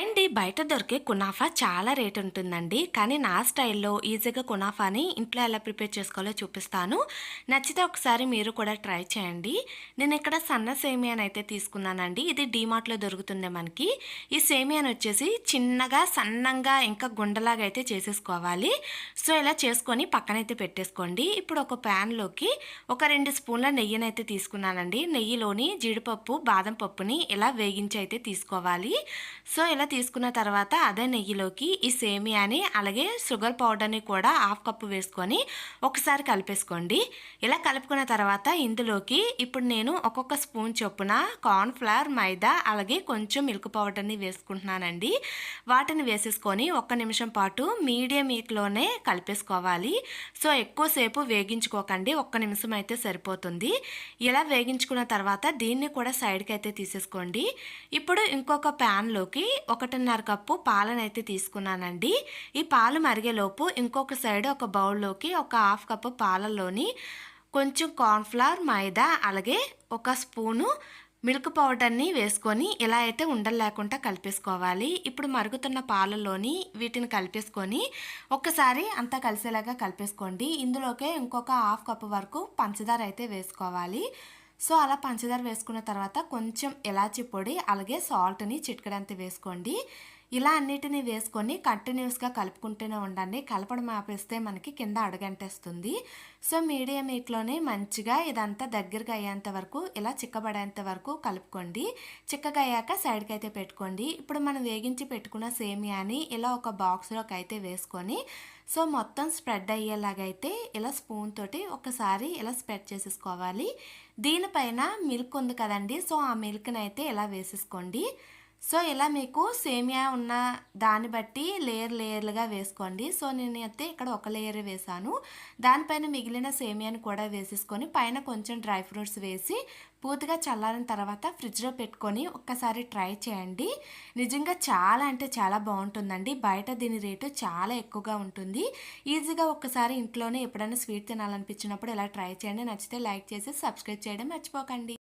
And అండి బయట దొరికే కునాఫా చాలా రేట్ ఉంటుందండి. కానీ నా స్టైల్లో ఈజీగా కునాఫాని ఇంట్లో ఎలా ప్రిపేర్ చేసుకోవాలో చూపిస్తాను. నచ్చితే ఒకసారి మీరు కూడా ట్రై చేయండి. నేను ఇక్కడ సన్న సేమియాని అయితే తీసుకున్నానండి. ఇది డీమార్ట్లో దొరుకుతుంది మనకి. ఈ సేమియాని వచ్చేసి చిన్నగా సన్నంగా ఇంకా గుండలాగా అయితే చేసేసుకోవాలి. సో ఇలా చేసుకొని పక్కనైతే పెట్టేసుకోండి. ఇప్పుడు ఒక ప్యాన్లోకి ఒక రెండు స్పూన్ల నెయ్యిని అయితే తీసుకున్నానండి. నెయ్యిలోని జీడిపప్పు బాదం పప్పుని ఇలా వేగించి అయితే తీసుకోవాలి. సో ఇలా తీసుకున్న తర్వాత అదే నెయ్యిలోకి ఈ సేమియాని అలాగే షుగర్ పౌడర్ని కూడా హాఫ్ కప్పు వేసుకొని ఒకసారి కలిపేసుకోండి. ఇలా కలుపుకున్న తర్వాత ఇందులోకి ఇప్పుడు నేను ఒక్కొక్క స్పూన్ చొప్పున కార్న్ఫ్లవర్ మైదా అలాగే కొంచెం మిల్క్ పౌడర్ని వేసుకుంటున్నానండి. వాటిని వేసేసుకొని ఒక్క నిమిషం పాటు మీడియం హీట్లోనే కలిపేసుకోవాలి. సో ఎక్కువసేపు వేగించుకోకండి. ఒక్క నిమిషం అయితే సరిపోతుంది. ఇలా వేగించుకున్న తర్వాత దీన్ని కూడా సైడ్కి అయితే తీసేసుకోండి. ఇప్పుడు ఇంకొక ప్యాన్లోకి ఒకటిన్నర కప్పు పాలను అయితే తీసుకున్నానండి. ఈ పాలు మరిగేలోపు ఇంకొక సైడ్ ఒక బౌల్లోకి ఒక హాఫ్ కప్పు పాలలోని కొంచెం కార్న్ఫ్లవర్ మైదా అలాగే ఒక స్పూను మిల్క్ పౌడర్ని వేసుకొని ఇలా అయితే ఉండలు లేకుండా కలిపేసుకోవాలి. ఇప్పుడు మరుగుతున్న పాలలోని వీటిని కలిపేసుకొని ఒక్కసారి అంతా కలిసేలాగా కలిపేసుకోండి. ఇందులోకే ఇంకొక హాఫ్ కప్పు వరకు పంచదార అయితే వేసుకోవాలి. సో అలా పంచదార వేసుకున్న తర్వాత కొంచెం ఇలాచి పొడి అలాగే సాల్ట్ని చిటికడంత వేసుకోండి. ఇలా అన్నిటిని వేసుకొని కంటిన్యూస్గా కలుపుకుంటూనే ఉండండి. కలపడం ఆపేస్తే మనకి కింద అడగంటేస్తుంది. సో మీడియం హీట్లోనే మంచిగా ఇదంతా దగ్గరగా అయ్యేంత వరకు ఇలా చిక్కబడేంత వరకు కలుపుకోండి. చిక్కగా అయ్యాక సైడ్కి అయితే పెట్టుకోండి. ఇప్పుడు మనం వేగించి పెట్టుకున్న సేమియాని ఇలా ఒక బాక్స్లోకి అయితే వేసుకొని సో మొత్తం స్ప్రెడ్ అయ్యేలాగైతే ఇలా స్పూన్ తోటి ఒకసారి ఇలా స్ప్రెడ్ చేసేసుకోవాలి. దీనిపైన మిల్క్ ఉంది కదండి సో ఆ మిల్క్ని అయితే ఇలా వేసేసుకోండి. సో ఇలా మీకు సేమియా ఉన్న దాన్ని బట్టి లేయర్ లేయర్లుగా వేసుకోండి. సో నేను అయితే ఇక్కడ ఒక లేయర్ వేసాను. దానిపైన మిగిలిన సేమియాని కూడా వేసేసుకొని పైన కొంచెం డ్రై ఫ్రూట్స్ వేసి పూర్తిగా చల్లారిన తర్వాత ఫ్రిడ్జ్లో పెట్టుకొని ఒక్కసారి ట్రై చేయండి. నిజంగా చాలా అంటే చాలా బాగుంటుందండి. బయట దీని రేటు చాలా ఎక్కువగా ఉంటుంది. ఈజీగా ఒక్కసారి ఇంట్లోనే ఎప్పుడైనా స్వీట్ తినాలనిపించినప్పుడు ఇలా ట్రై చేయండి. నచ్చితే లైక్ చేసి సబ్స్క్రైబ్ చేయడం మర్చిపోకండి.